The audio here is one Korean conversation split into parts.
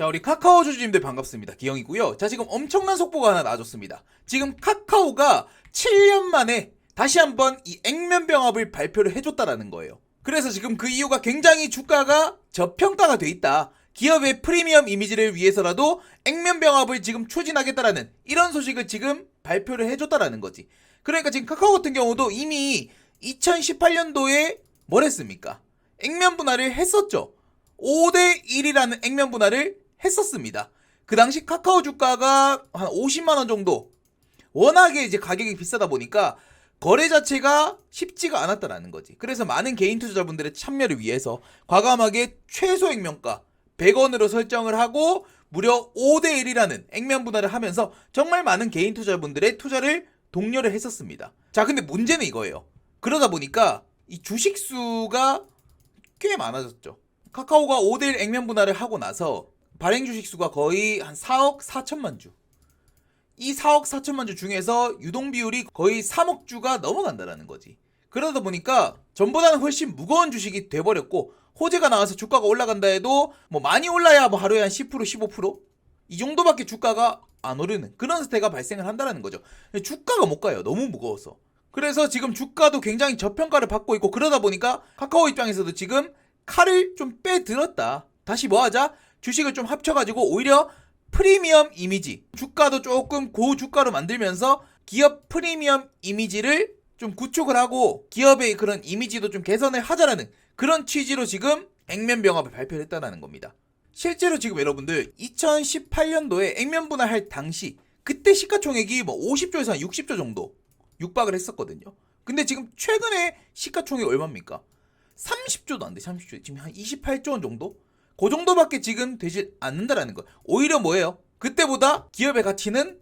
자, 우리 카카오 주주님들 반갑습니다. 기영이고요. 자, 지금 엄청난 속보가 하나 나와줬습니다. 지금 카카오가 7년 만에 다시 한번 이 액면병합을 발표를 해줬다라는 거예요. 그래서 지금 그 이유가 굉장히 주가가 저평가가 돼 있다. 기업의 프리미엄 이미지를 위해서라도 액면병합을 지금 추진하겠다라는 이런 소식을 지금 발표를 해줬다라는 거지. 그러니까 지금 카카오 같은 경우도 이미 2018년도에 뭘 했습니까? 액면 분할을 했었죠. 5대 1이라는 액면 분할을 했었습니다. 그 당시 카카오 주가가 한 50만 원 정도. 워낙에 이제 가격이 비싸다 보니까 거래 자체가 쉽지가 않았다라는 거지. 그래서 많은 개인 투자자분들의 참여를 위해서 과감하게 최소 액면가 100원으로 설정을 하고 무려 5대 1이라는 액면 분할을 하면서 정말 많은 개인 투자자분들의 투자를 독려를 했었습니다. 자, 근데 문제는 이거예요. 그러다 보니까 이 주식 수가 꽤 많아졌죠. 카카오가 5대1 액면 분할을 하고 나서 발행 주식 수가 거의 한 4억 4천만 주. 이 4억 4천만 주 중에서 유동 비율이 거의 3억 주가 넘어간다라는 거지. 그러다 보니까 전보다는 훨씬 무거운 주식이 돼버렸고 호재가 나와서 주가가 올라간다 해도 뭐 많이 올라야 뭐 하루에 한 10% 15%이 정도밖에 주가가 안 오르는 그런 사태가 발생을 한다는 거죠. 주가가 못 가요. 너무 무거워서. 그래서 지금 주가도 굉장히 저평가를 받고 있고 그러다 보니까 카카오 입장에서도 지금 칼을 좀 빼들었다. 다시 뭐 하자? 주식을 좀 합쳐가지고 오히려 프리미엄 이미지, 주가도 조금 고주가로 만들면서 기업 프리미엄 이미지를 좀 구축을 하고 기업의 그런 이미지도 좀 개선을 하자라는 그런 취지로 지금 액면병합을 발표를 했다는 겁니다. 실제로 지금 여러분들 2018년도에 액면 분할할 당시 그때 시가총액이 뭐 50조에서 한 60조 정도 육박을 했었거든요. 근데 지금 최근에 시가총액 얼마입니까? 30조도 안 돼. 30조. 지금 한 28조 원 정도? 그 정도밖에 지금 되지 않는다라는 거. 오히려 뭐예요? 그때보다 기업의 가치는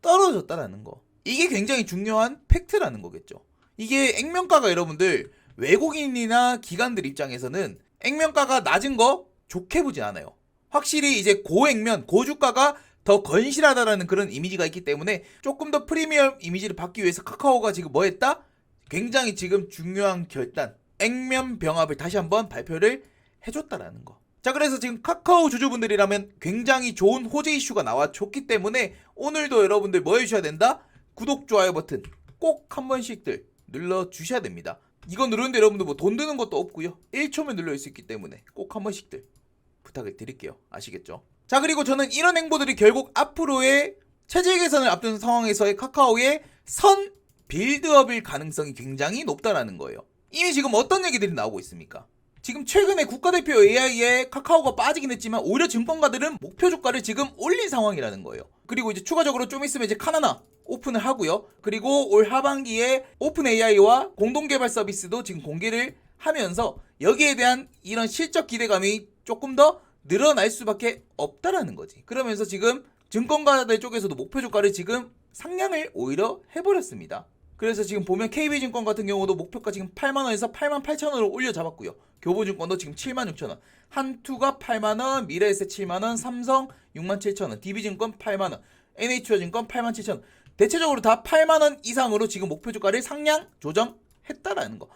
떨어졌다라는 거. 이게 굉장히 중요한 팩트라는 거겠죠. 이게 액면가가 여러분들 외국인이나 기관들 입장에서는 액면가가 낮은 거 좋게 보지 않아요. 확실히 이제 고액면, 고주가가 더 건실하다라는 그런 이미지가 있기 때문에 조금 더 프리미엄 이미지를 받기 위해서 카카오가 지금 뭐 했다? 굉장히 지금 중요한 결단, 액면 병합을 다시 한번 발표를 해줬다라는 거. 자, 그래서 지금 카카오 주주분들이라면 굉장히 좋은 호재 이슈가 나와줬기 때문에 오늘도 여러분들 뭐 해주셔야 된다? 구독, 좋아요 버튼 꼭 한 번씩들 눌러주셔야 됩니다. 이거 누르는데 여러분들 뭐 돈 드는 것도 없고요. 1초면 눌러줄 수 있기 때문에 꼭 한 번씩들 부탁을 드릴게요. 아시겠죠? 자, 그리고 저는 이런 행보들이 결국 앞으로의 체질 개선을 앞둔 상황에서의 카카오의 선 빌드업일 가능성이 굉장히 높다라는 거예요. 이미 지금 어떤 얘기들이 나오고 있습니까? 지금 최근에 국가대표 AI에 카카오가 빠지긴 했지만 오히려 증권가들은 목표 주가를 지금 올린 상황이라는 거예요. 그리고 이제 추가적으로 좀 있으면 이제 카나나 오픈을 하고요. 그리고 올 하반기에 오픈 AI와 공동 개발 서비스도 지금 공개를 하면서 여기에 대한 이런 실적 기대감이 조금 더 늘어날 수밖에 없다라는 거지. 그러면서 지금 증권가들 쪽에서도 목표 주가를 지금 상향을 오히려 해버렸습니다. 그래서 지금 보면 KB증권 같은 경우도 목표가 지금 8만 원에서 8만 8천 원으로 올려 잡았고요. 교보증권도 지금 7만 6천 원, 한투가 8만 원, 미래에셋 7만 원, 삼성 6만 7천 원, DB증권 8만 원, NH투자증권 8만 7천 원. 대체적으로 다 8만 원 이상으로 지금 목표 주가를 상향 조정했다라는 거.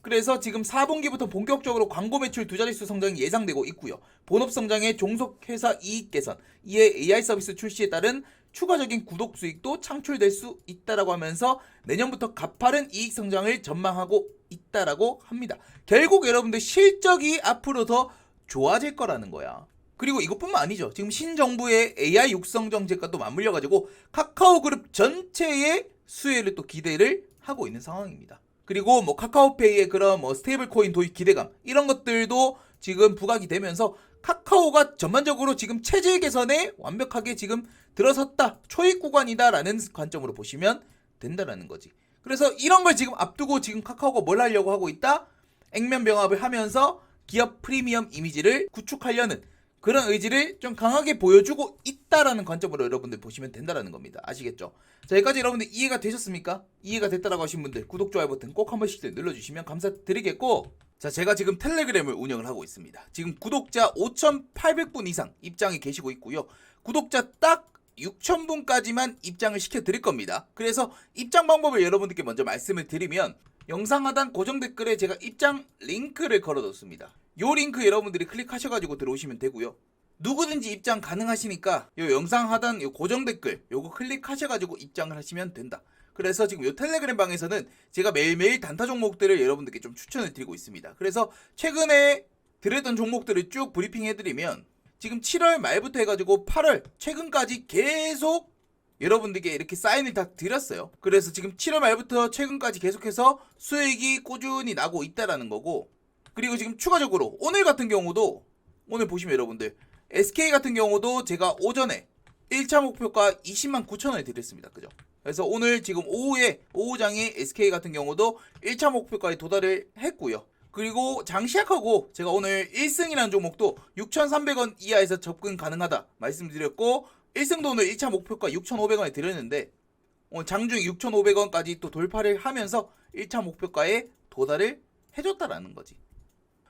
그래서 지금 4분기부터 본격적으로 광고 매출 두 자릿수 성장이 예상되고 있고요. 본업 성장의 종속 회사 이익 개선, 이에 AI 서비스 출시에 따른 추가적인 구독 수익도 창출될 수 있다라고 하면서 내년부터 가파른 이익 성장을 전망하고 있다라고 합니다. 결국 여러분들 실적이 앞으로 더 좋아질 거라는 거야. 그리고 이것뿐만 아니죠. 지금 신정부의 AI 육성 정책과 또 맞물려 가지고 카카오 그룹 전체의 수혜를 또 기대를 하고 있는 상황입니다. 그리고 뭐 카카오페이의 그런 뭐 스테이블 코인 도입 기대감 이런 것들도 지금 부각이 되면서 카카오가 전반적으로 지금 체질 개선에 완벽하게 지금 들어섰다 초입 구간이다라는 관점으로 보시면 된다라는 거지. 그래서 이런 걸 지금 앞두고 지금 카카오가 뭘 하려고 하고 있다? 액면 병합을 하면서 기업 프리미엄 이미지를 구축하려는 그런 의지를 좀 강하게 보여주고 있다라는 관점으로 여러분들 보시면 된다라는 겁니다. 아시겠죠? 자, 여기까지 여러분들 이해가 되셨습니까? 이해가 됐다라고 하신 분들 구독, 좋아요 버튼 꼭 한 번씩 눌러주시면 감사드리겠고 자, 제가 지금 텔레그램을 운영을 하고 있습니다. 지금 구독자 5,800분 이상 입장이 계시고 있고요. 구독자 딱 6,000분까지만 입장을 시켜드릴 겁니다. 그래서 입장 방법을 여러분들께 먼저 말씀을 드리면 영상 하단 고정 댓글에 제가 입장 링크를 걸어뒀습니다. 요 링크 여러분들이 클릭하셔가지고 들어오시면 되고요. 누구든지 입장 가능하시니까 요 영상 하단 요 고정 댓글 요거 클릭하셔가지고 입장을 하시면 된다. 그래서 지금 요 텔레그램 방에서는 제가 매일매일 단타 종목들을 여러분들께 좀 추천을 드리고 있습니다. 그래서 최근에 드렸던 종목들을 쭉 브리핑 해드리면 지금 7월 말부터 해가지고 8월 최근까지 계속 여러분들께 이렇게 사인을 다 드렸어요. 그래서 지금 7월 말부터 최근까지 계속해서 수익이 꾸준히 나고 있다라는 거고 그리고 지금 추가적으로 오늘 같은 경우도 오늘 보시면 여러분들 SK 같은 경우도 제가 오전에 1차 목표가 20만 9천 원에 드렸습니다. 그죠? 그래서 오늘 지금 오후에 오후장에 SK 같은 경우도 1차 목표까지 도달을 했고요. 그리고 장 시작하고 제가 오늘 1승이라는 종목도 6,300원 이하에서 접근 가능하다 말씀드렸고 1승도 오늘 1차 목표가 6,500원에 드렸는데 오늘 장중 6,500원까지 또 돌파를 하면서 1차 목표가에 도달을 해줬다라는 거지.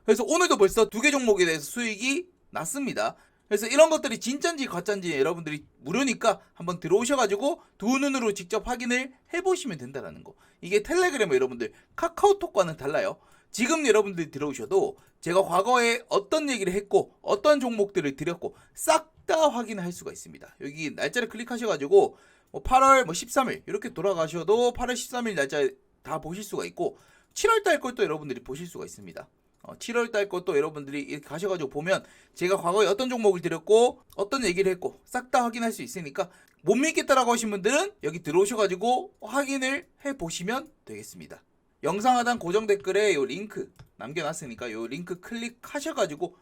그래서 오늘도 벌써 두 개 종목에 대해서 수익이 났습니다. 그래서 이런 것들이 진짠지 가짠지 여러분들이 무료니까 한번 들어오셔가지고 두 눈으로 직접 확인을 해보시면 된다라는 거. 이게 텔레그램 여러분들 카카오톡과는 달라요. 지금 여러분들이 들어오셔도 제가 과거에 어떤 얘기를 했고 어떤 종목들을 드렸고 싹 다 확인할 수가 있습니다. 여기 날짜를 클릭하셔가지고 뭐 8월 뭐 13일 이렇게 돌아가셔도 8월 13일 날짜 다 보실 수가 있고 7월 달 것도 여러분들이 보실 수가 있습니다. 어, 7월 달 것도 여러분들이 가셔가지고 보면 제가 과거에 어떤 종목을 드렸고 어떤 얘기를 했고 싹 다 확인할 수 있으니까 못 믿겠다라고 하신 분들은 여기 들어오셔가지고 확인을 해 보시면 되겠습니다. 영상 하단 고정 댓글에 요 링크 남겨놨으니까 요 링크 클릭하셔가지고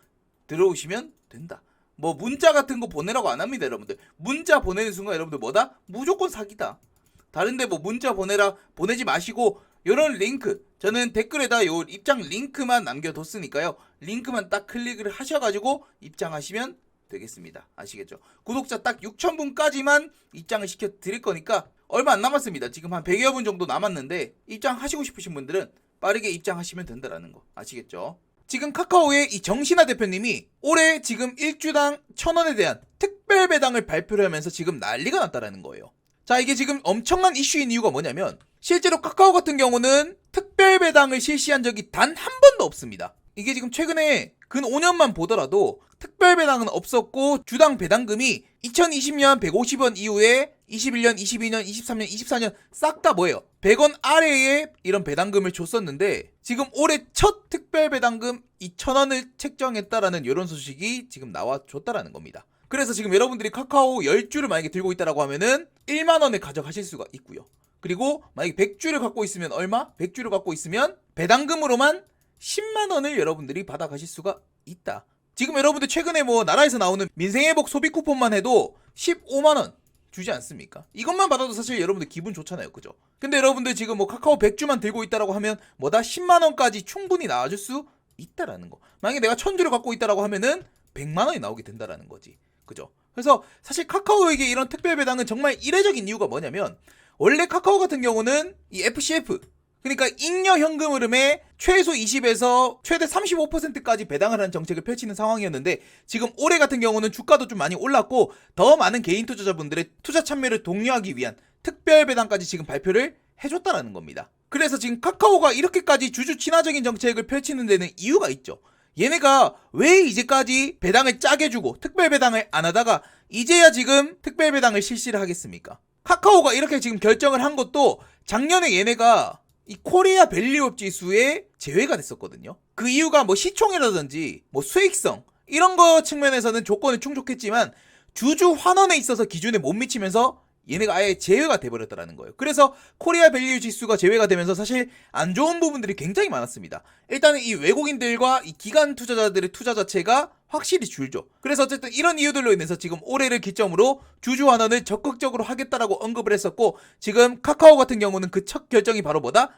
들어오시면 된다. 뭐 문자 같은 거 보내라고 안 합니다, 여러분들. 문자 보내는 순간 여러분들 뭐다? 무조건 사기다. 다른데 뭐 문자 보내라 보내지 마시고 요런 링크 저는 댓글에다 요 입장 링크만 남겨뒀으니까요. 링크만 딱 클릭을 하셔가지고 입장하시면 되겠습니다. 아시겠죠? 구독자 딱 6,000분까지만 입장을 시켜 드릴 거니까 얼마 안 남았습니다. 지금 한 100여 분 정도 남았는데 입장하시고 싶으신 분들은 빠르게 입장하시면 된다라는 거 아시겠죠? 지금 카카오의 이 정신아 대표님이 올해 지금 일주당 천 원에 대한 특별 배당을 발표를 하면서 지금 난리가 났다라는 거예요. 자, 이게 지금 엄청난 이슈인 이유가 뭐냐면 실제로 카카오 같은 경우는 특별 배당을 실시한 적이 단 한 번도 없습니다. 이게 지금 최근에 근 5년만 보더라도 특별 배당은 없었고 주당 배당금이 2020년 150원 이후에 21년, 22년, 23년, 24년 싹 다 뭐예요? 100원 아래에 이런 배당금을 줬었는데 지금 올해 첫 특별 배당금 2,000원을 책정했다라는 이런 소식이 지금 나와줬다라는 겁니다. 그래서 지금 여러분들이 카카오 10주를 만약에 들고 있다라고 하면은 1만 원에 가져가실 수가 있고요. 그리고 만약에 100주를 갖고 있으면 얼마? 100주를 갖고 있으면 배당금으로만 10만 원을 여러분들이 받아 가실 수가 있다. 지금 여러분들 최근에 뭐 나라에서 나오는 민생회복 소비 쿠폰만 해도 15만 원 주지 않습니까? 이것만 받아도 사실 여러분들 기분 좋잖아요. 그죠? 근데 여러분들 지금 뭐 카카오 100주만 들고 있다라고 하면 뭐다 10만 원까지 충분히 나와줄 수 있다라는 거. 만약에 내가 1000주를 갖고 있다라고 하면은 100만 원이 나오게 된다라는 거지. 그죠? 그래서 사실 카카오에게 이런 특별 배당은 정말 이례적인 이유가 뭐냐면 원래 카카오 같은 경우는 이 FCF 그러니까 잉여 현금 흐름의 최소 20에서 최대 35%까지 배당을 하는 정책을 펼치는 상황이었는데 지금 올해 같은 경우는 주가도 좀 많이 올랐고 더 많은 개인 투자자분들의 투자 참여를 독려하기 위한 특별 배당까지 지금 발표를 해줬다라는 겁니다. 그래서 지금 카카오가 이렇게까지 주주 친화적인 정책을 펼치는 데는 이유가 있죠. 얘네가 왜 이제까지 배당을 짜게 주고 특별 배당을 안 하다가 이제야 지금 특별 배당을 실시를 하겠습니까? 카카오가 이렇게 지금 결정을 한 것도 작년에 얘네가 이 코리아 밸류업 지수에 제외가 됐었거든요. 그 이유가 뭐 시총이라든지 뭐 수익성 이런 거 측면에서는 조건이 충족했지만 주주 환원에 있어서 기준에 못 미치면서 얘네가 아예 제외가 돼버렸다라는 거예요. 그래서 코리아 밸류 지수가 제외가 되면서 사실 안 좋은 부분들이 굉장히 많았습니다. 일단은 이 외국인들과 이 기관 투자자들의 투자 자체가 확실히 줄죠. 그래서 어쨌든 이런 이유들로 인해서 지금 올해를 기점으로 주주 환원을 적극적으로 하겠다라고 언급을 했었고 지금 카카오 같은 경우는 그 첫 결정이 바로 뭐다?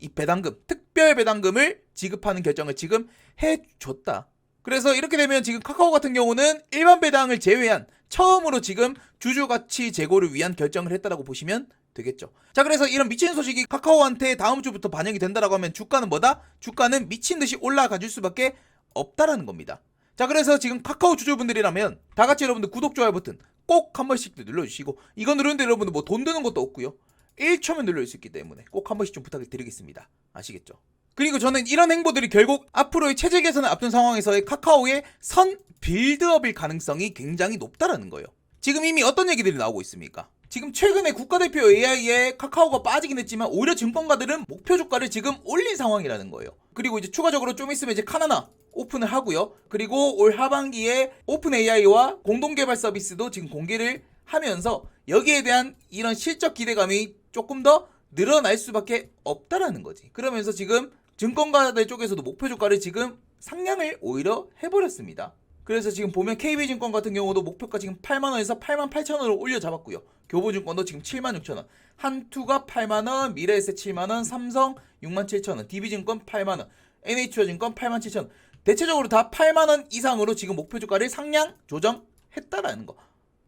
이 배당금, 특별 배당금을 지급하는 결정을 지금 해줬다. 그래서 이렇게 되면 지금 카카오 같은 경우는 일반 배당을 제외한 처음으로 지금 주주 가치 제고를 위한 결정을 했다라고 보시면 되겠죠. 자, 그래서 이런 미친 소식이 카카오한테 다음 주부터 반영이 된다라고 하면 주가는 뭐다? 주가는 미친 듯이 올라가 줄 수밖에 없다라는 겁니다. 자, 그래서 지금 카카오 주주분들이라면 다 같이 여러분들 구독 좋아요 버튼 꼭 한 번씩 눌러주시고 이거 누르는데 여러분들 뭐 돈 드는 것도 없고요. 1초면 눌릴 수 있기 때문에 꼭 한 번씩 좀 부탁을 드리겠습니다. 아시겠죠? 그리고 저는 이런 행보들이 결국 앞으로의 체제 개선을 앞둔 상황에서의 카카오의 선 빌드업일 가능성이 굉장히 높다라는 거예요. 지금 이미 어떤 얘기들이 나오고 있습니까? 지금 최근에 국가대표 AI에 카카오가 빠지긴 했지만 오히려 증권가들은 목표 주가를 지금 올린 상황이라는 거예요. 그리고 이제 추가적으로 좀 있으면 이제 카나나 오픈을 하고요. 그리고 올 하반기에 오픈 AI와 공동 개발 서비스도 지금 공개를 하면서 여기에 대한 이런 실적 기대감이 조금 더 늘어날 수밖에 없다라는 거지. 그러면서 지금 증권가들 쪽에서도 목표 주가를 지금 상향을 오히려 해버렸습니다. 그래서 지금 보면 KB증권 같은 경우도 목표가 지금 8만원에서 8만 8천원으로 올려 잡았고요. 교보증권도 지금 7만 6천원. 한투가 8만원, 미래에셋 7만원, 삼성 6만 7천원, DB증권 8만원, NH투자증권 8만 7천원. 대체적으로 다 8만원 이상으로 지금 목표 주가를 상향 조정했다라는 거.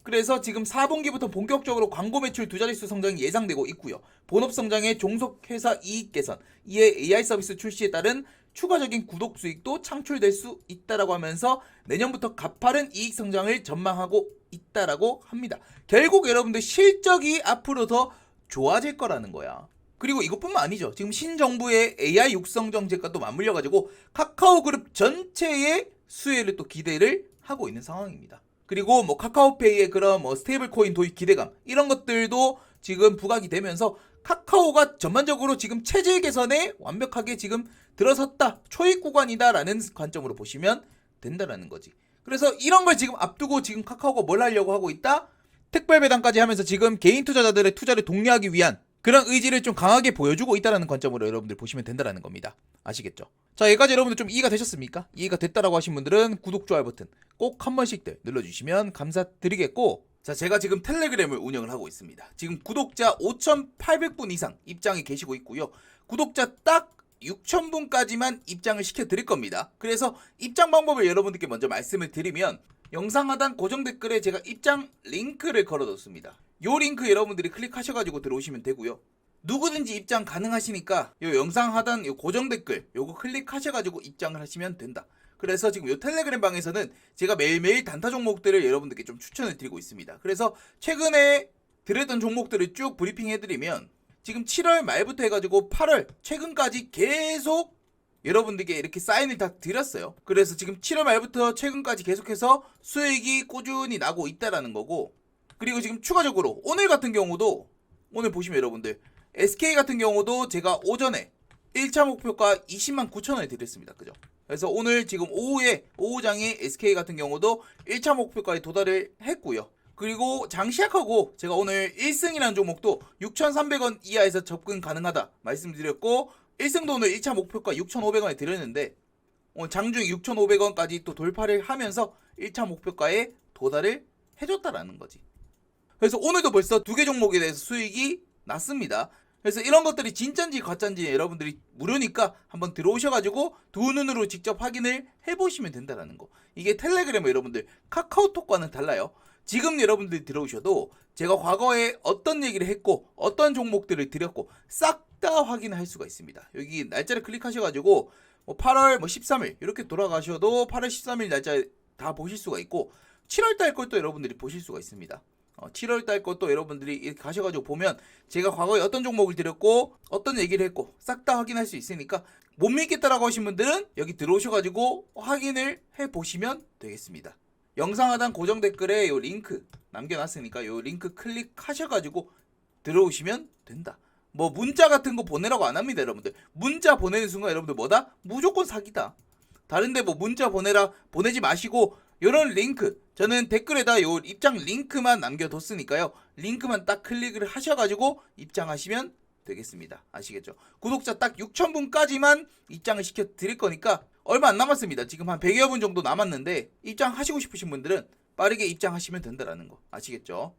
그래서 지금 4분기부터 본격적으로 광고 매출 두 자릿수 성장이 예상되고 있고요. 본업 성장의 종속 회사 이익 개선, 이에 AI 서비스 출시에 따른 추가적인 구독 수익도 창출될 수 있다라고 하면서 내년부터 가파른 이익 성장을 전망하고 있다라고 합니다. 결국 여러분들 실적이 앞으로 더 좋아질 거라는 거야. 그리고 이것뿐만 아니죠. 지금 신정부의 AI 육성 정책과 또 맞물려 가지고 카카오 그룹 전체의 수혜를 또 기대를 하고 있는 상황입니다. 그리고 뭐 카카오페이의 그런 뭐 스테이블 코인 도입 기대감 이런 것들도 지금 부각이 되면서 카카오가 전반적으로 지금 체질 개선에 완벽하게 지금 들어섰다 초입 구간이다라는 관점으로 보시면 된다라는 거지. 그래서 이런 걸 지금 앞두고 지금 카카오가 뭘 하려고 하고 있다? 특별 배당까지 하면서 지금 개인 투자자들의 투자를 독려하기 위한 그런 의지를 좀 강하게 보여주고 있다라는 관점으로 여러분들 보시면 된다라는 겁니다. 아시겠죠? 자, 여기까지 여러분들 좀 이해가 되셨습니까? 이해가 됐다라고 하신 분들은 구독, 좋아요 버튼 꼭 한 번씩들 눌러주시면 감사드리겠고 자, 제가 지금 텔레그램을 운영을 하고 있습니다. 지금 구독자 5,800분 이상 입장이 계시고 있고요. 구독자 딱 6,000분까지만 입장을 시켜드릴 겁니다. 그래서 입장 방법을 여러분들께 먼저 말씀을 드리면 영상 하단 고정 댓글에 제가 입장 링크를 걸어뒀습니다. 요 링크 여러분들이 클릭하셔가지고 들어오시면 되고요. 누구든지 입장 가능하시니까 요 영상 하단 요 고정 댓글 요거 클릭하셔가지고 입장을 하시면 된다. 그래서 지금 요 텔레그램 방에서는 제가 매일매일 단타 종목들을 여러분들께 좀 추천을 드리고 있습니다. 그래서 최근에 드렸던 종목들을 쭉 브리핑 해드리면 지금 7월 말부터 해가지고 8월 최근까지 계속 여러분들께 이렇게 사인을 다 드렸어요. 그래서 지금 7월 말부터 최근까지 계속해서 수익이 꾸준히 나고 있다라는 거고 그리고 지금 추가적으로 오늘 같은 경우도 오늘 보시면 여러분들 SK 같은 경우도 제가 오전에 1차 목표가 20만 9천 원에 드렸습니다. 그죠? 그래서 오늘 지금 오후에 오후장에 SK 같은 경우도 1차 목표까지 도달을 했고요. 그리고 장 시작하고 제가 오늘 1승이라는 종목도 6,300원 이하에서 접근 가능하다 말씀드렸고 1승도 오늘 1차 목표가 6,500원에 드렸는데 오늘 장중 6,500원까지 또 돌파를 하면서 1차 목표가에 도달을 해줬다라는 거지. 그래서 오늘도 벌써 두 개 종목에 대해서 수익이 났습니다. 그래서 이런 것들이 진짠지 가짠지 여러분들이 무료니까 한번 들어오셔가지고 두 눈으로 직접 확인을 해보시면 된다라는 거. 이게 텔레그램 여러분들 카카오톡과는 달라요. 지금 여러분들이 들어오셔도 제가 과거에 어떤 얘기를 했고 어떤 종목들을 드렸고 싹 다 확인할 수가 있습니다. 여기 날짜를 클릭하셔가지고 뭐 8월 뭐 13일 이렇게 돌아가셔도 8월 13일 날짜 다 보실 수가 있고 7월 달 것도 여러분들이 보실 수가 있습니다. 어, 7월 달 것도 여러분들이 이렇게 가셔가지고 보면 제가 과거에 어떤 종목을 드렸고 어떤 얘기를 했고 싹 다 확인할 수 있으니까 못 믿겠다라고 하신 분들은 여기 들어오셔가지고 확인을 해 보시면 되겠습니다. 영상 하단 고정 댓글에 요 링크 남겨놨으니까 요 링크 클릭하셔가지고 들어오시면 된다. 뭐 문자 같은 거 보내라고 안 합니다, 여러분들. 문자 보내는 순간 여러분들 뭐다? 무조건 사기다. 다른데 뭐 문자 보내라 보내지 마시고 요런 링크 저는 댓글에다 요 입장 링크만 남겨뒀으니까요. 링크만 딱 클릭을 하셔가지고 입장하시면 되겠습니다. 아시겠죠? 구독자 딱 6,000분까지만 입장을 시켜 드릴 거니까 얼마 안 남았습니다. 지금 한 100여 분 정도 남았는데 입장하시고 싶으신 분들은 빠르게 입장하시면 된다라는 거 아시겠죠?